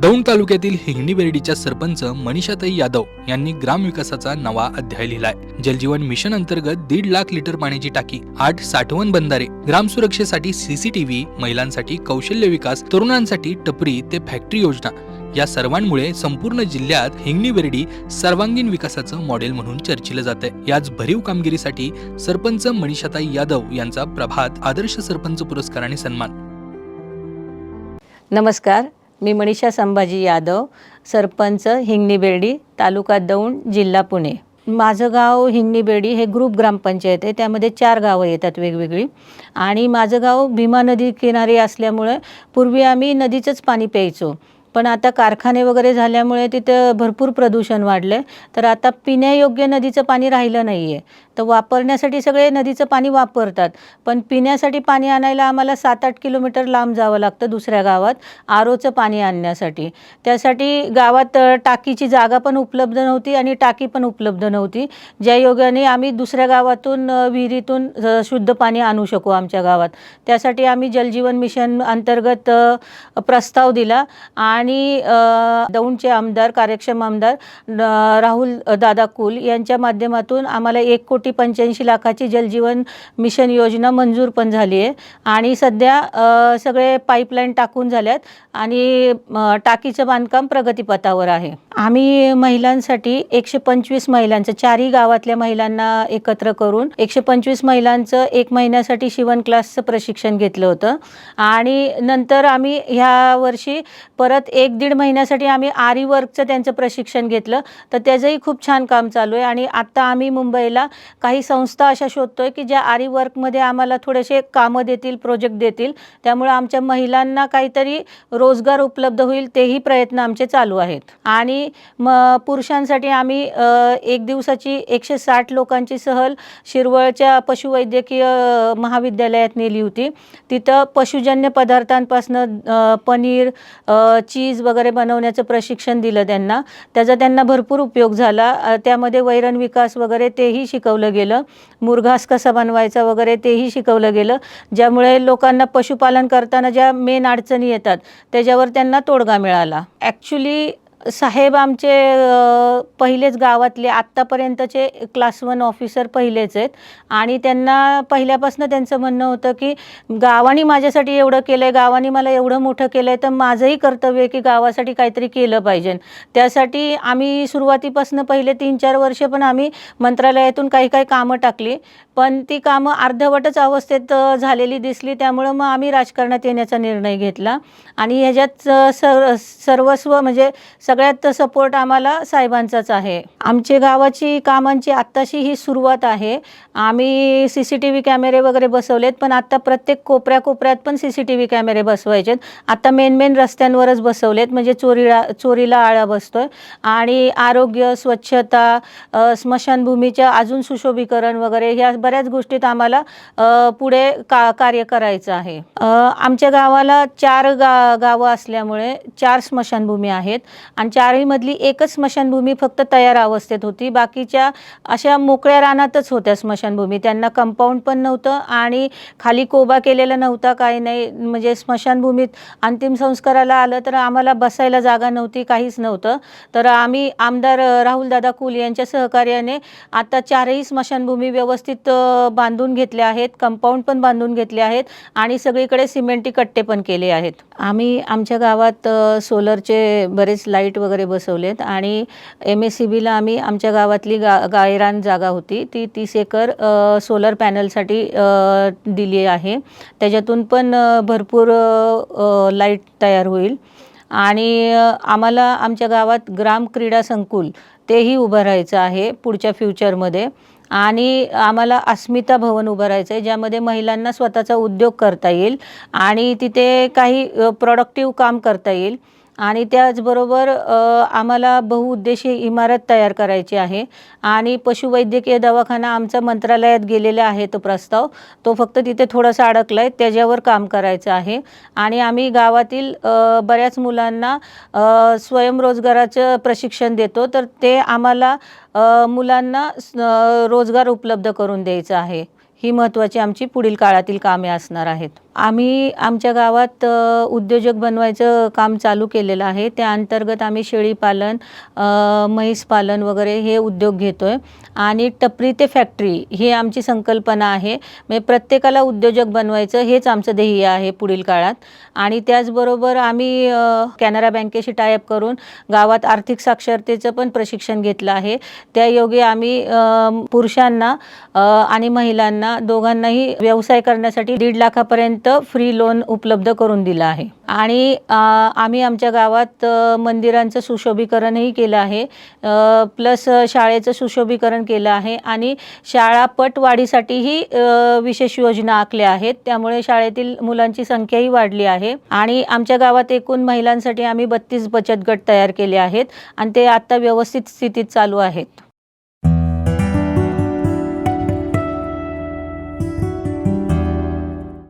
दौंड तालुक्यातील हिंगणी बेर्डीच्या सरपंच मनीषाताई यादव यांनी ग्रामविकासाचा नवा अध्याय लिहिलाय. जलजीवन मिशन अंतर्गत दीड लाख लिटर पाण्याची टाकी आठ साठवण बंधारे ग्राम सुरक्षेसाठी सीसीटीव्ही महिलांसाठी कौशल्य विकास तरुणांसाठी टपरी ते फॅक्टरी योजना या सर्वांमुळे संपूर्ण जिल्ह्यात हिंगणी बेर्डी सर्वांगीण विकासाचं मॉडेल म्हणून चर्चिलं जात आहे याच भरीव कामगिरीसाठी सरपंच मनीषाताई यादव यांचा प्रभात आदर्श सरपंच पुरस्काराने सन्मान. नमस्कार. मी मनीषा संभाजी यादव सरपंच हिंगणीबेर्डी तालुका दौंड जिल्हा पुणे. माझं गाव हिंगणीबेर्डी हे ग्रुप ग्रामपंचायत आहे त्यामध्ये चार गावं येतात वेगवेगळी. आणि माझं गाव भीमा नदी किनारी असल्यामुळे पूर्वी आम्ही नदीचंच पाणी प्यायचो. पण आता कारखाने वगैरे झाल्यामुळे तिथं भरपूर प्रदूषण वाढलं आहे तर आता पिण्यायोग्य नदीचं पाणी राहिलं नाही आहे तर वापरण्यासाठी सगळे नदीचं पाणी वापरतात. पण पिण्यासाठी पाणी आणायला आम्हाला सात आठ किलोमीटर लांब जावं लागतं दुसऱ्या गावात आरोचं पाणी आणण्यासाठी. त्यासाठी गावात टाकीची जागा पण उपलब्ध नव्हती आणि टाकी पण उपलब्ध नव्हती. ज्या योगाने आम्ही दुसऱ्या गावातून विहिरीतून शुद्ध पाणी आणू शकू आमच्या गावात. त्यासाठी आम्ही जलजीवन मिशन अंतर्गत प्रस्ताव दिला आणि आणि दौंडचे आमदार कार्यक्षम आमदार राहुल दादा कुल यांच्या माध्यमातून आम्हाला एक कोटी पंच्याऐंशी लाखाची जलजीवन मिशन योजना मंजूर पण झाली आहे. आणि सध्या सगळे पाईपलाईन टाकून झाल्यात आणि टाकीचं बांधकाम प्रगतीपथावर आहे. आम्ही महिलांसाठी एकशे पंचवीस महिलांचं चारही गावातल्या महिलांना एकत्र करून एकशे पंचवीस महिलांचं एक महिन्यासाठी शिवण क्लासचं प्रशिक्षण घेतलं होतं. आणि नंतर आम्ही ह्या वर्षी परत एक दीड महिन्यासाठी आम्ही आरी वर्कचं त्यांचं प्रशिक्षण घेतलं. तर त्याचंही खूप छान काम चालू आहे. आणि आत्ता आम्ही मुंबईला काही संस्था अशा शोधतोय की ज्या आरी वर्कमध्ये आम्हाला थोडेसे कामं देतील प्रोजेक्ट देतील. त्यामुळे आमच्या महिलांना काहीतरी रोजगार उपलब्ध होईल तेही प्रयत्न आमचे चालू आहेत. आणि म पुरुषांसाठी आम्ही एक दिवसाची एकशे साठ लोकांची सहल शिरवळच्या पशुवैद्यकीय महाविद्यालयात नेली होती. तिथं पशुजन्य पदार्थांपासनं पनीर चीज वगैरे बनवण्याचं प्रशिक्षण दिलं त्यांना. त्याचा त्यांना भरपूर उपयोग झाला. त्यामध्ये वैरण विकास वगैरे तेही शिकवलं गेलं. मुरघास कसा बनवायचा वगैरे तेही शिकवलं गेलं. ज्यामुळे लोकांना पशुपालन करताना ज्या मेन अडचणी येतात त्याच्यावर त्यांना तोडगा मिळाला. ॲक्च्युली साहेब आमचे पहिलेच गावातले आत्तापर्यंतचे क्लास वन ऑफिसर पहिलेच आहेत. आणि त्यांना पहिल्यापासून त्यांचं म्हणणं होतं की गावाने माझ्यासाठी एवढं केलं आहे गावाने मला एवढं मोठं केलं आहे तर माझंही कर्तव्य आहे की गावासाठी काहीतरी केलं पाहिजे. त्यासाठी आम्ही सुरुवातीपासून पहिले तीन चार वर्ष पण आम्ही मंत्रालयातून काही काही कामं टाकली. पण ती कामं अर्धवटच अवस्थेत झालेली दिसली. त्यामुळं मग आम्ही राजकारणात येण्याचा निर्णय घेतला. आणि ह्याच्यात सर सर्वस्व म्हणजे सगळ्यात सपोर्ट आम्हाला साहेबांचाच आहे. आमच्या गावाची कामांची आत्ताशी ही सुरुवात आहे. आम्ही सी सी टी व्ही कॅमेरे वगैरे बसवलेत पण आत्ता प्रत्येक कोपऱ्या कोपऱ्यात पण सी सी टी व्ही कॅमेरे बसवायचेत. आता मेन मेन रस्त्यांवरच बसवलेत म्हणजे चोरीला चोरीला आळा बसतोय. आणि आरोग्य स्वच्छता स्मशानभूमीच्या अजून सुशोभीकरण वगैरे ह्या बऱ्याच गोष्टीत आम्हाला पुढे का कार्य करायचं आहे. आमच्या गावाला चार गा गावं असल्यामुळे चार स्मशानभूमी आहेत. आणि चारहीमधली एकच स्मशानभूमी फक्त तयार अवस्थेत होती. बाकीच्या अशा मोकळ्या रानातच होत्या स्मशानभूमी. त्यांना कंपाऊंड पण नव्हतं आणि खाली कोबा केलेला नव्हता काही नाही. म्हणजे स्मशानभूमीत अंतिम संस्काराला आलं तर आम्हाला बसायला जागा नव्हती काहीच नव्हतं. तर आम्ही आमदार राहुलदादा कुल यांच्या सहकार्याने आता चारही स्मशानभूमी व्यवस्थित बांधून घेतल्या आहेत कंपाऊंड पण बांधून घेतले आहेत आणि सगळीकडे सिमेंटी कट्टे पण केले आहेत. आम्ही आमच्या गावात सोलरचे बरेच लाइट वगैरे बसवलेत आणि एम एस सी बीला आम्ही आमच्या गावातली गा गायरान जागा होती. ती तीस एकर सोलर पॅनलसाठी दिली आहे. त्याच्यातून पण भरपूर लाइट तयार होईल. आणि आम्हाला आमच्या गावात ग्राम क्रीडा संकुल तेही उभं राहायचं आहे पुढच्या फ्युचरमध्ये आणि आम्हाला अस्मिता भवन उभं राहायचं आहे ज्यामध्ये महिलांना स्वतःचा उद्योग करता येईल आणि तिथे काही प्रोडक्टिव्ह काम करता येईल. आणि त्याचबरोबर आम्हाला बहुउद्देशीय इमारत तयार करायची आहे. आणि पशुवैद्यकीय दवाखाना आमचा मंत्रालयात गेलेला आहे तो प्रस्ताव. तो फक्त तिथे थोडासा अडकला आहे त्याच्यावर काम करायचं आहे. आणि आम्ही गावातील बऱ्याच मुलांना स्वयंरोजगाराचं प्रशिक्षण देतो. तर ते आम्हाला मुलांना रोजगार उपलब्ध करून द्यायचा आहे. ही महत्त्वाची आमची पुढील काळातील कामे असणार आहेत. आम्ही आमच्या गावात उद्योजक बनवायचं काम चालू केलेलं आहे. त्या अंतर्गत आम्ही शेळीपालन म्हैसपालन म्हैस पालन वगैरे हे उद्योग घेतो आहे आणि टपरी ते फॅक्टरी ही आमची संकल्पना आहे. म्हणजे प्रत्येकाला उद्योजक बनवायचं हेच आमचं ध्येय आहे पुढील काळात. आणि त्याचबरोबर आम्ही कॅनरा बँकेशी टायअप करून गावात आर्थिक साक्षरतेचं पण प्रशिक्षण घेतलं आहे. त्यायोगे आम्ही पुरुषांना आणि महिलांना दोघांनाही व्यवसाय करण्यासाठी दीड लाखापर्यंत फ्री लोन उपलब्ध करून दिलं आहे. आणि आम्ही आमच्या गावात मंदिरांचं सुशोभीकरणही केलं आहे. प्लस शाळेचं सुशोभीकरण केलं आहे. आणि शाळा पटवाढीसाठीही विशेष योजना आखल्या आहेत. त्यामुळे शाळेतील मुलांची संख्याही वाढली आहे. आणि आमच्या गावात एकूण महिलांसाठी आम्ही बत्तीस बचत गट तयार केले आहेत. आणि ते आता व्यवस्थित स्थितीत चालू आहेत.